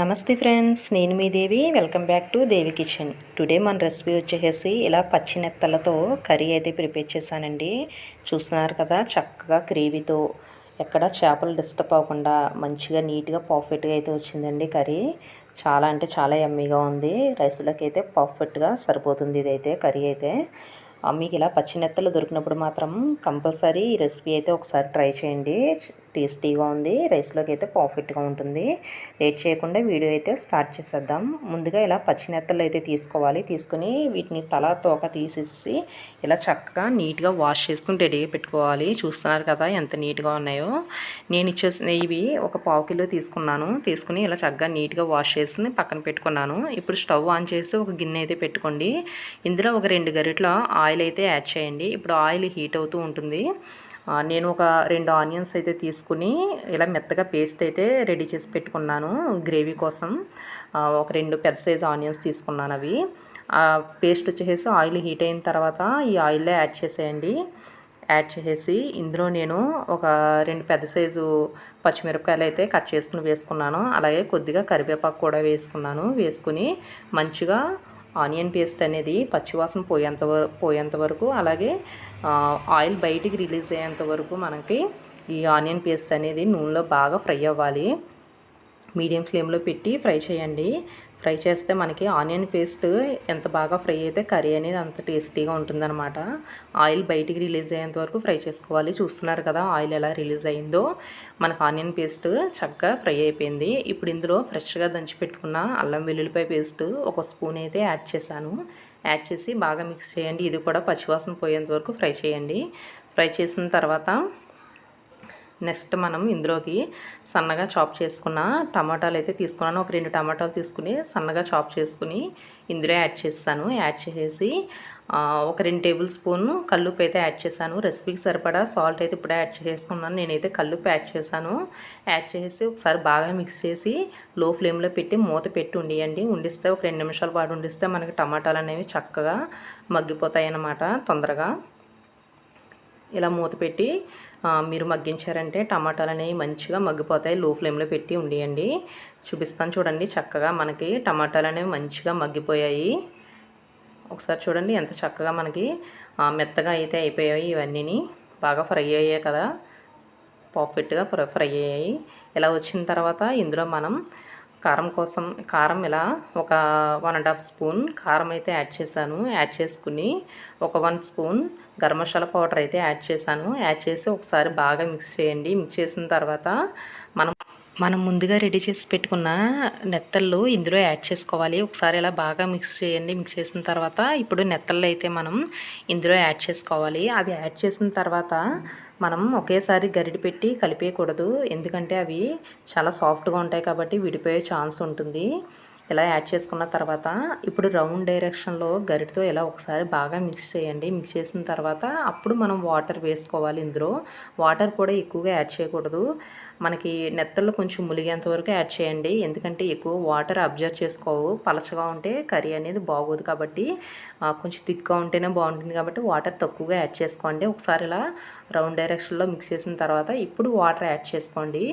నమస్తే ఫ్రెండ్స్ నేను మీ Devi. Welcome back to Devi kitchen. Today మన రెసిపీ వచ్చేసి ఇలా పచ్చి నెత్తలతో కర్రీ అయితే ప్రిపేర్ చేశానండి. చూస్తున్నారు కదా చక్కగా గ్రేవీతో ఎక్కడ చేపలు డిస్టర్బ్ అవ్వకుండా మంచిగా నీట్గా పర్ఫెక్ట్గా అయితే వచ్చిందండి కర్రీ. చాలా అంటే చాలా ఎమ్మీగా ఉంది. రైసులకి అయితే పర్ఫెక్ట్గా సరిపోతుంది ఇదైతే కర్రీ అయితే. మీకు ఇలా పచ్చి నెత్తలు దొరికినప్పుడు మాత్రం కంపల్సరీ ఈ రెసిపీ అయితే ఒకసారి ట్రై చేయండి. టేస్టీగా ఉంది. రైస్లోకి అయితే పర్ఫెక్ట్గా ఉంటుంది. లేట్ చేయకుండా వీడియో అయితే స్టార్ట్ చేసేద్దాం. ముందుగా ఇలా పచ్చినెత్తలు అయితే తీసుకోవాలి. తీసుకుని వీటిని తల తోక తీసేసి ఇలా చక్కగా నీట్గా వాష్ చేసుకుని రెడీగా పెట్టుకోవాలి. చూస్తున్నారు కదా ఎంత నీట్గా ఉన్నాయో. నేను ఇచ్చేసిన ఇవి ఒక పావు కిలో తీసుకున్నాను. తీసుకుని ఇలా చక్కగా నీట్గా వాష్ చేసి పక్కన పెట్టుకున్నాను. ఇప్పుడు స్టవ్ ఆన్ చేసి ఒక గిన్నె అయితే పెట్టుకోండి. ఇందులో ఒక రెండు గరిటల ఆయిల్ అయితే యాడ్ చేయండి. ఇప్పుడు ఆయిల్ హీట్ అవుతూ ఉంటుంది. నేను ఒక రెండు ఆనియన్స్ అయితే తీసుకుని ఇలా మెత్తగా పేస్ట్ అయితే రెడీ చేసి పెట్టుకున్నాను గ్రేవీ కోసం. ఒక రెండు పెద్ద సైజు ఆనియన్స్ తీసుకున్నాను అవి. పేస్ట్ వచ్చేసి ఆయిల్ హీట్ అయిన తర్వాత ఈ ఆయిల్లో యాడ్ చేసేయండి. యాడ్ చేసేసి ఇందులో నేను ఒక రెండు పెద్ద సైజు పచ్చిమిరపకాయలు అయితే కట్ చేసుకుని వేసుకున్నాను. అలాగే కొద్దిగా కరివేపాకు కూడా వేసుకున్నాను. వేసుకుని మంచిగా ఆనియన్ పేస్ట్ అనేది పచ్చివాసన పోయేంత పోయేంత వరకు అలాగే ఆయిల్ బయటికి రిలీజ్ అయ్యేంత వరకు మనకి ఈ ఆనియన్ పేస్ట్ అనేది నూనెలో బాగా ఫ్రై అవ్వాలి. మీడియం ఫ్లేమ్లో పెట్టి ఫ్రై చేయండి. ఫ్రై చేస్తే మనకి ఆనియన్ పేస్ట్ ఎంత బాగా ఫ్రై అయితే కర్రీ అనేది అంత టేస్టీగా ఉంటుందన్నమాట. ఆయిల్ బయటికి రిలీజ్ అయ్యేంత వరకు ఫ్రై చేసుకోవాలి. చూస్తున్నారు కదా ఆయిల్ ఎలా రిలీజ్ అయిందో. మనకు ఆనియన్ పేస్ట్ చక్కగా ఫ్రై అయిపోయింది. ఇప్పుడు ఇందులో ఫ్రెష్గా దంచి పెట్టుకున్న అల్లం వెల్లుల్లిపాయ పేస్ట్ ఒక స్పూన్ అయితే యాడ్ చేశాను. యాడ్ చేసి బాగా మిక్స్ చేయండి. ఇది కూడా పచ్చివాసన పోయేంత వరకు ఫ్రై చేయండి. ఫ్రై చేసిన తర్వాత నెక్స్ట్ మనం ఇందులోకి సన్నగా చాప్ చేసుకున్న టమాటాలు అయితే తీసుకున్నాను. ఒక రెండు టమాటాలు తీసుకుని సన్నగా చాప్ చేసుకుని ఇందులో యాడ్ చేస్తాను. యాడ్ చేసేసి ఒక రెండు టేబుల్ స్పూన్ కల్లుపు అయితే యాడ్ చేశాను. రెసిపీకి సరిపడా సాల్ట్ అయితే ఇప్పుడే యాడ్ చేసుకున్నాను నేనైతే కల్లుపు యాడ్ చేశాను. యాడ్ చేసి ఒకసారి బాగా మిక్స్ చేసి లో ఫ్లేమ్లో పెట్టి మూత పెట్టి ఉండియండి. ఉండిస్తే ఒక రెండు నిమిషాల పాటు ఉండిస్తే మనకి టమాటాలు అనేవి చక్కగా మగ్గిపోతాయి అన్నమాట తొందరగా. ఇలా మూత పెట్టి మీరు మగ్గించారంటే టమాటాలు అనేవి మంచిగా మగ్గిపోతాయి. లో ఫ్లేమ్లో పెట్టి ఉండియండి. చూపిస్తాను చూడండి చక్కగా మనకి టమాటాలు అనేవి మంచిగా మగ్గిపోయాయి. ఒకసారి చూడండి ఎంత చక్కగా మనకి మెత్తగా అయితే అయిపోయాయి ఇవన్నీ బాగా ఫ్రై అయ్యాయి కదా. పర్ఫెక్ట్గా ఫ్రై అయ్యాయి. ఇలా వచ్చిన తర్వాత ఇందులో మనం కారం కోసం కారం ఇలా ఒక వన్ అండ్ హాఫ్ స్పూన్ కారం అయితే యాడ్ చేశాను. యాడ్ చేసుకుని ఒక one spoon garam masala powder అయితే యాడ్ చేశాను. యాడ్ చేసి ఒకసారి బాగా మిక్స్ చేయండి. మిక్స్ చేసిన తర్వాత మనం మనం ముందుగా రెడీ చేసి పెట్టుకున్న నెత్తళ్ళు ఇందులో యాడ్ చేసుకోవాలి. ఒకసారి ఇలా బాగా మిక్స్ చేయండి. మిక్స్ చేసిన తర్వాత ఇప్పుడు నెత్తళ్ళు అయితే మనం ఇందులో యాడ్ చేసుకోవాలి. అవి యాడ్ చేసిన తర్వాత మనం ఒకేసారి గరిడి పెట్టి కలిపేయకూడదు. ఎందుకంటే అవి చాలా సాఫ్ట్గా ఉంటాయి కాబట్టి విడిపోయే ఛాన్స్ ఉంటుంది. ఇలా యాడ్ చేసుకున్న తర్వాత ఇప్పుడు రౌండ్ డైరెక్షన్లో గరిటతో ఇలా ఒకసారి బాగా మిక్స్ చేయండి. మిక్స్ చేసిన తర్వాత అప్పుడు మనం వాటర్ వేసుకోవాలి ఇందులో. వాటర్ కూడా ఎక్కువగా యాడ్ చేయకూడదు. మనకి నెత్తల్లో కొంచెం ములిగేంత వరకు యాడ్ చేయండి. ఎందుకంటే ఎక్కువ వాటర్ అబ్జర్వ్ చేసుకోవు. పలచగా ఉంటే కర్రీ అనేది బాగోదు కాబట్టి కొంచెం థిక్గా ఉంటేనే బాగుంటుంది కాబట్టి వాటర్ తక్కువగా యాడ్ చేసుకోండి. ఒకసారి ఇలా రౌండ్ డైరెక్షన్లో మిక్స్ చేసిన తర్వాత ఇప్పుడు వాటర్ యాడ్ చేసుకోండి.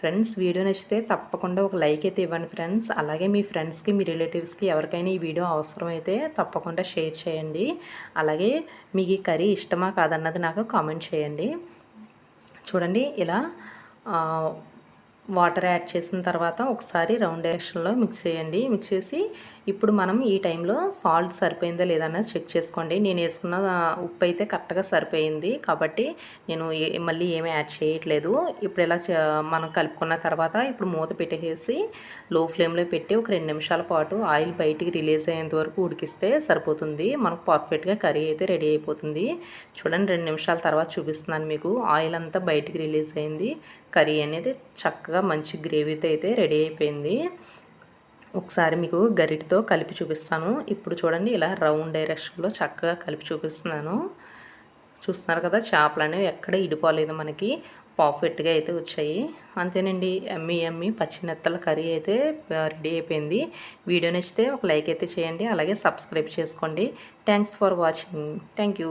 ఫ్రెండ్స్ వీడియో నచ్చితే తప్పకుండా ఒక లైక్ అయితే ఇవ్వండి ఫ్రెండ్స్. అలాగే మీ ఫ్రెండ్స్కి మీ రిలేటివ్స్కి ఎవరికైనా ఈ వీడియో అవసరమైతే తప్పకుండా షేర్ చేయండి. అలాగే మీకు ఈ కర్రీ ఇష్టమా కాదన్నది నాకు కామెంట్ చేయండి. చూడండి ఇలా వాటర్ యాడ్ చేసిన తర్వాత ఒకసారి రౌండ్ డైరెక్షన్లో మిక్స్ చేయండి. మిక్స్ చేసి ఇప్పుడు మనం ఈ టైంలో సాల్ట్ సరిపోయిందా లేదన్నది చెక్ చేసుకోండి. నేను వేసుకున్న ఉప్పు అయితే కరెక్ట్గా సరిపోయింది. కాబట్టి నేను మళ్ళీ ఏమీ యాడ్ చేయట్లేదు. ఇప్పుడు ఇలా మనం కలుపుకున్న తర్వాత ఇప్పుడు మూత పెట్టేసి లో ఫ్లేమ్లో పెట్టి ఒక రెండు నిమిషాల పాటు ఆయిల్ బయటికి రిలీజ్ అయ్యేంత వరకు ఉడికిస్తే సరిపోతుంది. మనకు పర్ఫెక్ట్గా కర్రీ అయితే రెడీ అయిపోతుంది. చూడండి రెండు నిమిషాల తర్వాత చూపిస్తున్నాను మీకు. ఆయిల్ అంతా బయటికి రిలీజ్ అయింది. కర్రీ అనేది చక్కగా మంచి గ్రేవీతో అయితే రెడీ అయిపోయింది. ఒకసారి మీకు గరిటితో కలిపి చూపిస్తాను. ఇప్పుడు చూడండి ఇలా రౌండ్ డైరెక్షన్లో చక్కగా కలిపి చూపిస్తున్నాను. చూస్తున్నారు కదా చేపలు అనేవి ఎక్కడ ఇడిపోలేదు మనకి. పర్ఫెక్ట్గా అయితే వచ్చాయి. అంతేనండి ఎమ్మి ఎమ్మి పచ్చినెత్తల కర్రీ అయితే రెడీ అయిపోయింది. వీడియో నచ్చితే ఒక లైక్ అయితే చేయండి అలాగే సబ్స్క్రైబ్ చేసుకోండి. Thanks for watching. థ్యాంక్